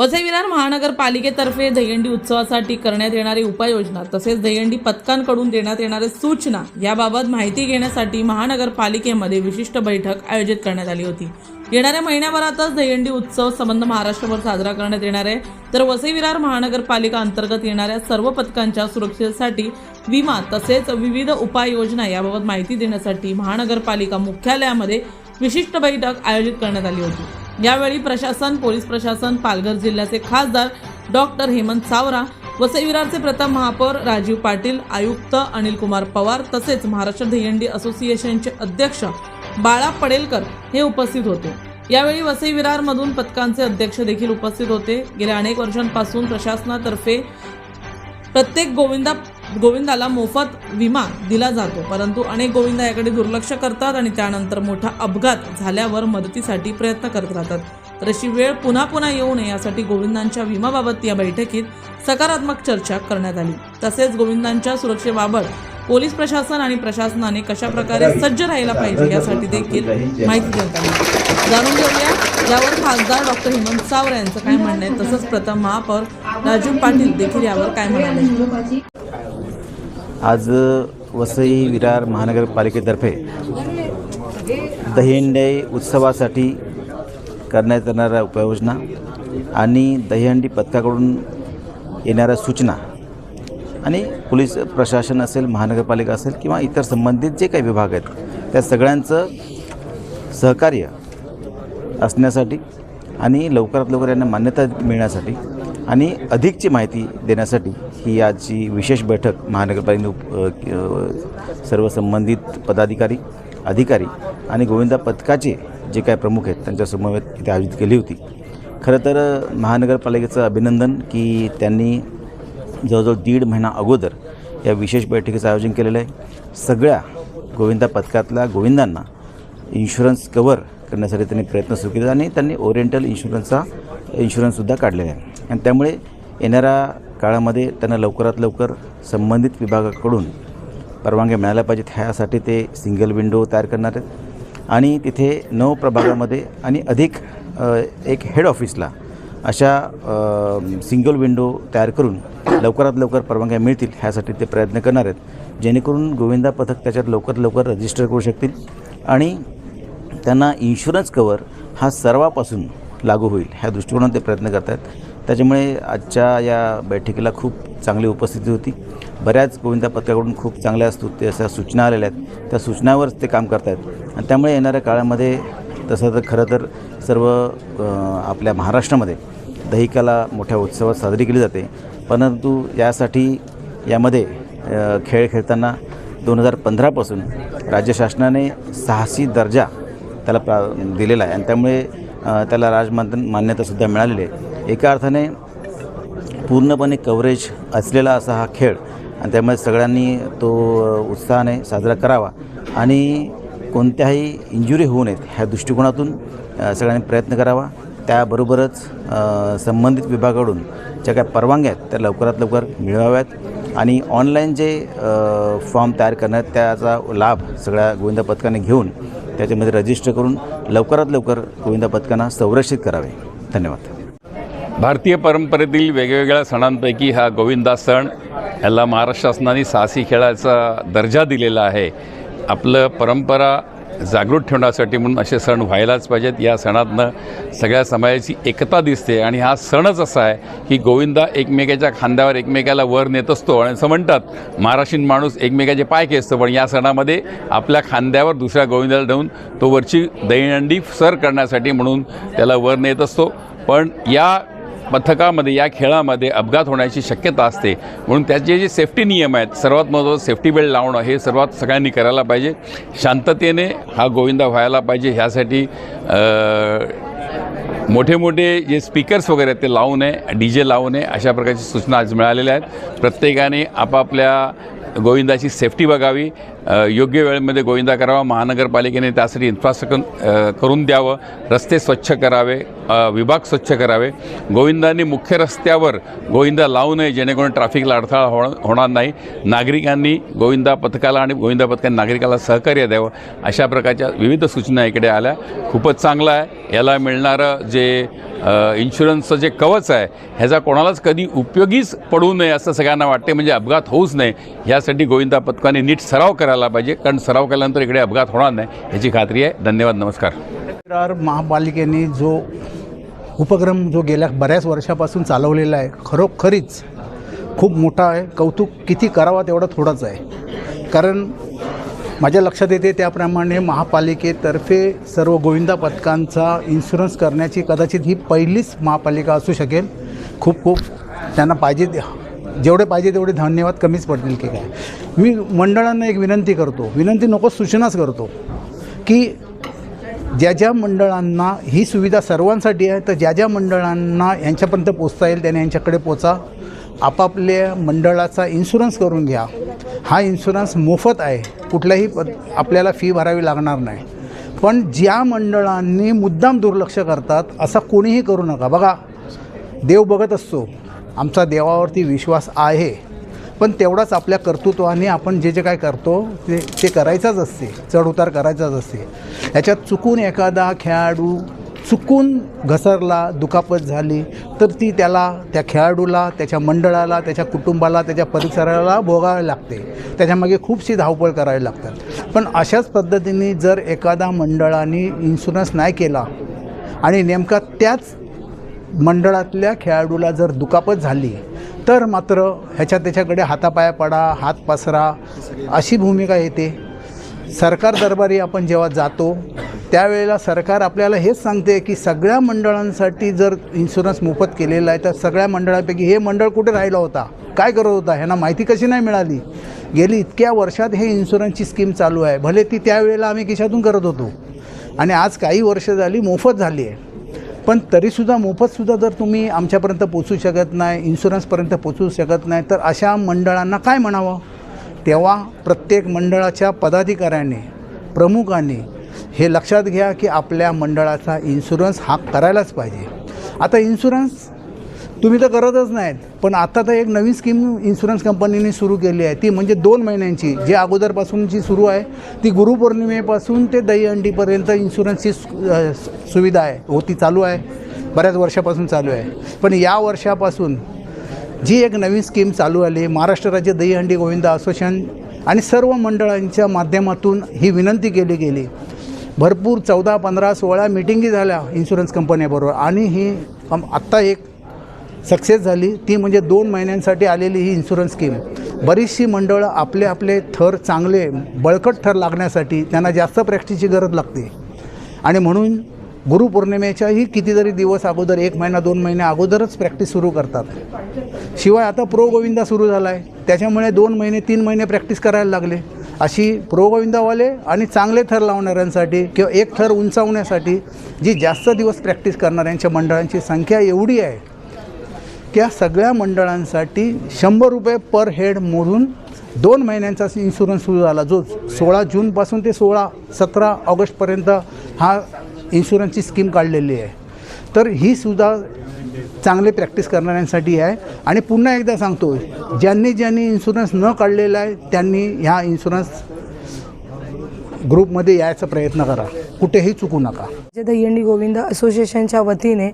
वसई विरार महानगरपालिकेतर्फे दहीहंडी उत्सवासाठी करण्यात येणारी उपाययोजना तसेच दहीहंडी पथकांकडून देण्यात येणाऱ्या सूचना याबाबत माहिती घेण्यासाठी महानगरपालिकेमध्ये विशिष्ट बैठक आयोजित करण्यात आली होती. येणाऱ्या महिन्याभरातच दहीहंडी उत्सव संबंध महाराष्ट्रभर साजरा करण्यात येणार आहे. तर वसई विरार महानगरपालिका अंतर्गत येणाऱ्या सर्व पथकांच्या सुरक्षेसाठी विमा तसेच विविध उपाययोजना याबाबत माहिती देण्यासाठी महानगरपालिका मुख्यालयामध्ये विशिष्ट बैठक आयोजित करण्यात आली होती. यावेळी प्रशासन पोलीस प्रशासन पालघर जिल्ह्याचे खासदार डॉक्टर हेमंत सावरा वसई विरारचे प्रथम महापौर राजीव पाटील आयुक्त अनिल कुमार पवार तसेच महाराष्ट्र दहीहंडी असोसिएशनचे अध्यक्ष बाळा पडेलकर हे उपस्थित होते. यावेळी वसई विरारमधून पथकांचे अध्यक्ष देखील उपस्थित होते. गेल्या अनेक वर्षांपासून प्रशासनातर्फे प्रत्येक गोविंदा गोविंदाला मोफत विमा दिला जातो परंतु अनेक गोविंदा याकडे दुर्लक्ष करतात आणि त्यानंतर मोठा अपघात झाल्यावर मदतीसाठी प्रयत्न करत राहतात. तर अशी वेळ पुन्हा पुन्हा येऊ नये यासाठी गोविंदांच्या विमाबाबत या बैठकीत सकारात्मक चर्चा करण्यात आली. तसेच गोविंदांच्या सुरक्षेबाबत पोलीस प्रशासन आणि प्रशासनाने कशा प्रकारे सज्ज राहायला पाहिजे यासाठी देखील माहिती देण्यात आली. जाणून घेऊया यावर खासदार डॉक्टर हेमंत सावरा यांचं काय म्हणणं आहे तसंच प्रथम महापौर राजीव पाटील देखील यावर काय म्हणाले? आज वसई विरार महानगरपालिकेतर्फे दहीहंडी उत्सवासाठी करण्यात येणाऱ्या उपाययोजना आणि दहीहंडी पथकाकडून येणाऱ्या सूचना आणि पोलीस प्रशासन असेल महानगरपालिका असेल किंवा इतर संबंधित जे काही विभाग आहेत त्या सगळ्यांचं सहकार्य असण्यासाठी आणि लवकरात लवकर यांना मान्यता मिळण्यासाठी आणि अधिकची माहिती देण्यासाठी ही आजची विशेष बैठक महानगरपालिकेने सर्व संबंधित पदाधिकारी अधिकारी आणि गोविंदा पथकाचे जे काय प्रमुख आहेत त्यांच्या समवेत इथे आयोजित केली होती. खरं तर महानगरपालिकेचं अभिनंदन की त्यांनी जवळजवळ दीड महिना अगोदर या विशेष बैठकीचं आयोजन केलेलं आहे. सगळ्या गोविंदा पथकातल्या गोविंदांना इन्शुरन्स कवर करण्यासाठी त्यांनी प्रयत्न सुरू केले आणि त्यांनी ओरिएंटल इन्शुरन्सचा इन्शुरन्ससुद्धा काढलेला आहे. आणि त्यामुळे येणाऱ्या काळामध्ये त्यांना लवकरात लवकर संबंधित विभागाकडून परवानग्या मिळाल्या पाहिजेत ह्यासाठी ते सिंगल विंडो तयार करणार आहेत. आणि तिथे नऊ प्रभागामध्ये आणि अधिक एक हेड ऑफिसला अशा सिंगल विंडो तयार करून लवकरात लवकर परवानग्या मिळतील ह्यासाठी ते प्रयत्न करणार आहेत. जेणेकरून गोविंदा पथक त्याच्यात लवकर लवकर रजिस्टर करू शकतील आणि त्यांना इन्शुरन्स कवर हा सर्वापासून लागू होईल ह्या दृष्टिकोनात ते प्रयत्न करत आहेत त्याच्यामुळे आजच्या या बैठकीला खूप चांगली उपस्थिती होती. बऱ्याच गोविंदा पथकाकडून खूप चांगल्या स्तुत्य ते अशा सूचना आलेल्या आहेत. त्या सूचनावरच ते काम करत आहेत आणि त्यामुळे येणाऱ्या काळामध्ये तसं तर खरं तर सर्व आपल्या महाराष्ट्रामध्ये दहिकाला मोठ्या उत्सवात साजरी केली जाते. परंतु यासाठी यामध्ये खेळ खेळताना दोन हजार पंधरापासून राज्य शासनाने साहसी दर्जा त्याला प्रा दिलेला आहे. आणि त्यामुळे त्याला राजमान्य मान्यतासुद्धा मिळालेली आहे. एका अर्थाने पूर्णपणे कव्हरेज असलेला असा हा खेळ आणि त्यामुळे सगळ्यांनी तो उत्साहाने साजरा करावा. आणि कोणत्याही इंजुरी होऊ नयेत ह्या दृष्टिकोनातून सगळ्यांनी प्रयत्न करावा. त्याबरोबरच संबंधित विभागाकडून ज्या काय परवानग्या आहेत त्या लवकरात लवकर मिळवाव्यात. आणि ऑनलाईन जे फॉर्म तयार करण्यात त्याचा लाभ सगळ्या गोविंदा पथकाने घेऊन त्याच्यामध्ये रजिस्टर करून लवकरात लवकर गोविंदा पथकांना संरक्षित करावे. धन्यवाद. भारतीय परंपरेतील वेगवेगळ्या सणांपैकी हा गोविंदा सण याला महाराष्ट्र शासनाने साहसी खेळाचा दर्जा दिलेला आहे. आपलं परंपरा जागृत ठेवण्यासाठी म्हणून असे सण व्हायलाच पाहिजेत. या सणातनं सगळ्या समाजाची एकता दिसते आणि हा सणच असा आहे की गोविंदा एकमेकाच्या खांद्यावर एकमेकाला वर नेत असतो आणि असं म्हणतात महाराष्ट्रीयन माणूस एकमेकाचे पाय खेचतो. पण या सणामध्ये आपल्या खांद्यावर दुसऱ्या गोविंदाला ठेवून तो वरची दहीहंडी सर करण्यासाठी म्हणून त्याला वर नेत असतो. पण या पथकामध्ये या खेळामध्ये अपघात होण्याची शक्यता असते. म्हणून त्याचे जे सेफ्टी नियम आहेत सर्वात महत्त्वाचं सेफ्टी बेल्ट लावणं हे सर्वात सगळ्यांनी करायला पाहिजे. शांततेने हा गोविंदा व्हायला पाहिजे. ह्यासाठी मोठे मोठे जे स्पीकर्स वगैरे आहेत ते लावू नये डी जे लावू नये अशा प्रकारची सूचना आज मिळालेल्या आहेत. प्रत्येकाने आपापल्या गोविंदाची सेफ्टी बघावी. योग्य वेळेमध्ये गोविंदा करावा महानगरपालिकेने त्यासाठी इन्फ्रास्ट्रक्चर करून द्यावं रस्ते स्वच्छ करावे विभाग स्वच्छ करावे. गोविंदांनी मुख्य रस्त्यावर गोविंदा लावू नये जेणेकरून ट्रॅफिकला अडथळा हो होणार नाही. नागरिकांनी गोविंदा पथकाला आणि गोविंदा पथकाने नागरिकाला सहकार्य द्यावं अशा प्रकारच्या विविध सूचना इकडे आल्या. खूपच चांगला आहे. याला मिळणारं जे इन्शुरन्सचं जे कवच आहे ह्याचा कोणालाच कधी उपयोगीच पडू नये असं सगळ्यांना वाटते. म्हणजे अपघात होऊच नये. यासाठी गोविंदा पथकाने नीट सराव करायला पाहिजे. कारण सराव केल्यानंतर इकडे अपघात होणार नाही याची खात्री आहे. धन्यवाद नमस्कार. महापालिकेने जो उपक्रम जो गेल्या बऱ्याच वर्षापासून चालवलेला आहे खरोखरीच खूप मोठा आहे. कौतुक किती करावा तेवढा थोडाच आहे. कारण माझ्या लक्षात येते त्याप्रमाणे महापालिकेतर्फे सर्व गोविंदा पथकांचा इन्शुरन्स करण्याची कदाचित ही पहिलीच महापालिका असू शकेल. खूप खूप त्यांना पाहिजे जेवढे पाहिजे तेवढे धन्यवाद कमीच पडतील की काय मी मंडळांना एक विनंती करतो विनंती नको सूचनाच करतो की ज्या ज्या मंडळांना ही सुविधा सर्वांसाठी आहे तर ज्या ज्या मंडळांना यांच्यापर्यंत पोचता येईल त्याने यांच्याकडे पोचा. आपापल्या मंडळाचा इन्शुरन्स करून घ्या. हा इन्शुरन्स मोफत आहे. कुठल्याही पद आपल्याला फी भरावी लागणार नाही. पण ज्या मंडळांनी मुद्दाम दुर्लक्ष करतात असा कोणीही करू नका. बघा देव बघत असतो. आमचा देवावरती विश्वास आहे. पण तेवढाच आपल्या कर्तृत्वाने आपण जे जे काय करतो ते ते करायचाच असते. चढउतार करायचाच असते. याच्यात चुकून एखादा खेळाडू चुकून घसरला दुखापत झाली तर ती त्याला त्या खेळाडूला त्याच्या मंडळाला त्याच्या कुटुंबाला त्याच्या परिसराला भोगावे लागते. त्याच्यामागे खूपशी धावपळ करावी लागतात. पण अशाच पद्धतीने जर एखादा मंडळाने इन्शुरन्स नाही केला आणि नेमका त्याच मंडळातल्या खेळाडूला जर दुखापत झाली तर मात्र ह्याच्या त्याच्याकडे हातापाया पडा हात पसरा अशी भूमिका येते. सरकार दरबारी आपण जेव्हा जातो त्यावेळेला सरकार आपल्याला हेच सांगते की सगळ्या मंडळांसाठी जर इन्शुरन्स मोफत केलेला आहे तर सगळ्या मंडळापैकी हे मंडळ कुठे राहिला होता? काय करत होता? ह्यांना माहिती कशी नाही मिळाली? गेली इतक्या वर्षात हे इन्शुरन्सची स्कीम चालू आहे. भले ती त्यावेळेला आम्ही खिशातून करत होतो. आणि आज काही वर्ष झाली मोफत झाली आहे. पण तरीसुद्धा मोफतसुद्धा जर तुम्ही आमच्यापर्यंत पोचू शकत नाही इन्शुरन्सपर्यंत पोचू शकत नाही तर अशा मंडळांना काय म्हणावं? तेव्हा प्रत्येक मंडळाच्या पदाधिकाऱ्याने प्रमुखाने हे लक्षात घ्या की आपल्या मंडळाचा इन्शुरन्स हा करायलाच पाहिजे. आता इन्शुरन्स तुम्ही तर करतच नाहीत. पण आता तर एक नवीन स्कीम इन्शुरन्स कंपनीने सुरू केली आहे. ती म्हणजे दोन महिन्यांची जे अगोदरपासूनची सुरू आहे ती गुरुपौर्णिमेपासून ते दहीहंडीपर्यंत इन्शुरन्सची सुविधा आहे. हो ती चालू आहे. बऱ्याच वर्षापासून चालू आहे. पण या वर्षापासून जी एक नवीन स्कीम चालू आली महाराष्ट्र राज्य दहीहंडी गोविंदा असोसिएशन आणि सर्व मंडळांच्या माध्यमातून ही विनंती केली गेली. भरपूर चौदा पंधरा सोळा मिटिंगी झाल्या इन्शुरन्स कंपन्याबरोबर आणि ही आत्ता एक सक्सेस झाली ती म्हणजे दोन महिन्यांसाठी आलेली ही इन्शुरन्स स्कीम बरीचशी मंडळं आपले आपले थर चांगले बळकट थर लागण्यासाठी त्यांना जास्त प्रॅक्टिसची गरज लागते. आणि म्हणून गुरुपौर्णिमेच्याही कितीतरी दिवस अगोदर एक महिना दोन महिने अगोदरच प्रॅक्टिस सुरू करतात. शिवाय आता प्रो गोविंदा सुरू झाला आहे त्याच्यामुळे दोन महिने तीन महिने प्रॅक्टिस करायला लागले. अशी प्रो गोविंदावाले आणि चांगले थर लावणाऱ्यांसाठी किंवा एक थर उंचावण्यासाठी जी जास्त दिवस प्रॅक्टिस करणाऱ्यांच्या मंडळांची संख्या एवढी आहे त्या सगळ्या मंडळांसाठी शंभर रुपये पर हेड मोजून दोन महिन्यांचा इन्शुरन्स सुरू झाला. जो सोळा जूनपासून ते सोळा सतरा ऑगस्टपर्यंत हा इन्शुरन्सची स्कीम काढलेली आहे. तर ही सुद्धा चांगले प्रॅक्टिस करणाऱ्यांसाठी आहे. आणि पुन्हा एकदा सांगतो ज्यांनी ज्यांनी इन्शुरन्स न काढलेला आहे त्यांनी ह्या इन्शुरन्स ग्रुपमध्ये यायचा प्रयत्न करा. कुठेही चुकू नका. जे दहीहंडी गोविंद असोसिएशनच्या वतीने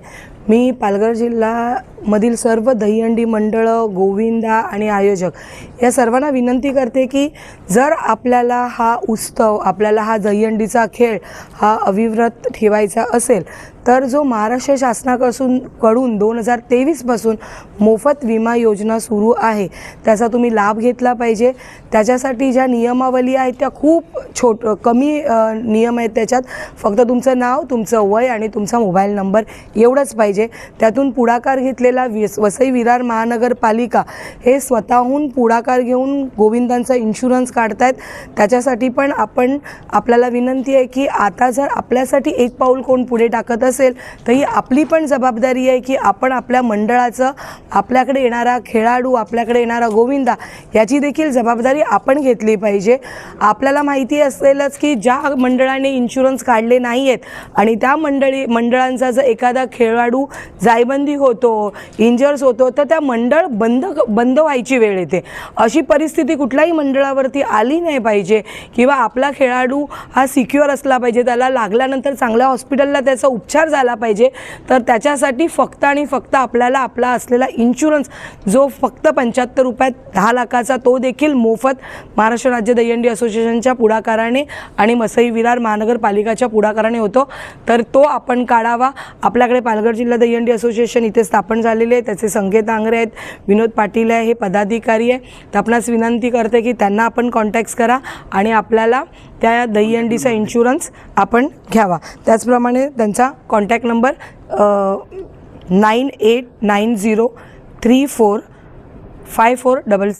मी पालघर जिल्ह्यामधील सर्व दहीहंडी मंडळं गोविंदा आणि आयोजक या सर्वांना विनंती करते की जर आपल्याला हा उत्सव आपल्याला हा दहीहंडीचा खेळ हा अविव्रत ठेवायचा असेल तर जो महाराष्ट्र शासनाकडून कडून दोन हजार तेवीसपासून मोफत विमा योजना सुरू आहे त्याचा तुम्ही लाभ घेतला पाहिजे. त्याच्यासाठी ज्या नियमावली आहेत त्या खूप छोट कमी नियम आहेत त्याच्यात. फक्त तुमचं नाव तुमचं वय आणि तुमचा मोबाईल नंबर एवढंच पाहिजे. त्यातून पुढाकार घेतलेला विस वसई विरार महानगरपालिका हे स्वतःहून पुढाकार घेऊन गोविंदांचा इन्शुरन्स काढतायत. त्याच्यासाठी पण आपण आपल्याला विनंती आहे की आता जर आपल्यासाठी एक पाऊल कोण पुढे टाकत असेल असेल तर ही आपली पण जबाबदारी आहे की आपण आपल्या मंडळाचं आपल्याकडे येणारा खेळाडू आपल्याकडे येणारा गोविंदा याची देखील जबाबदारी आपण घेतली पाहिजे. आपल्याला माहिती असेलच की ज्या मंडळाने इन्शुरन्स काढले नाही आहेत आणि त्या मंडळी मंडळांचा जर एखादा खेळाडू जायबंदी होतो इंजर्स होतो तर त्या मंडळ बंद बंद व्हायची वेळ येते. अशी परिस्थिती कुठल्याही मंडळावरती आली नाही पाहिजे किंवा आपला खेळाडू हा सिक्युअर असला पाहिजे त्याला लागल्यानंतर चांगल्या हॉस्पिटलला त्याचा उपचार झाला पाहिजे. तर त्याच्यासाठी फक्त आणि फक्त आपल्याला आपला असलेला इन्शुरन्स जो फक्त पंच्याहत्तर रुपयात दहा लाखाचा तो देखील मोफत महाराष्ट्र राज्य दहीहंडी असोसिएशनच्या पुढाकाराने आणि मसई विरार महानगरपालिकाच्या पुढाकाराने होतो. तर तो आपण काढावा. आपल्याकडे पालघर जिल्हा दहीहंडी असोसिएशन इथे स्थापन झालेले आहे. त्याचे संकेत आंग्रे आहेत. विनोद पाटील आहे. हे पदाधिकारी आहे. तर आपणास विनंती करते की त्यांना आपण कॉन्टॅक्ट करा आणि आपल्याला त्या दहीहंडीचा इन्शुरन्स आपण घ्यावा. त्याचप्रमाणे त्यांचा contact number nine eight nine zero three four five four double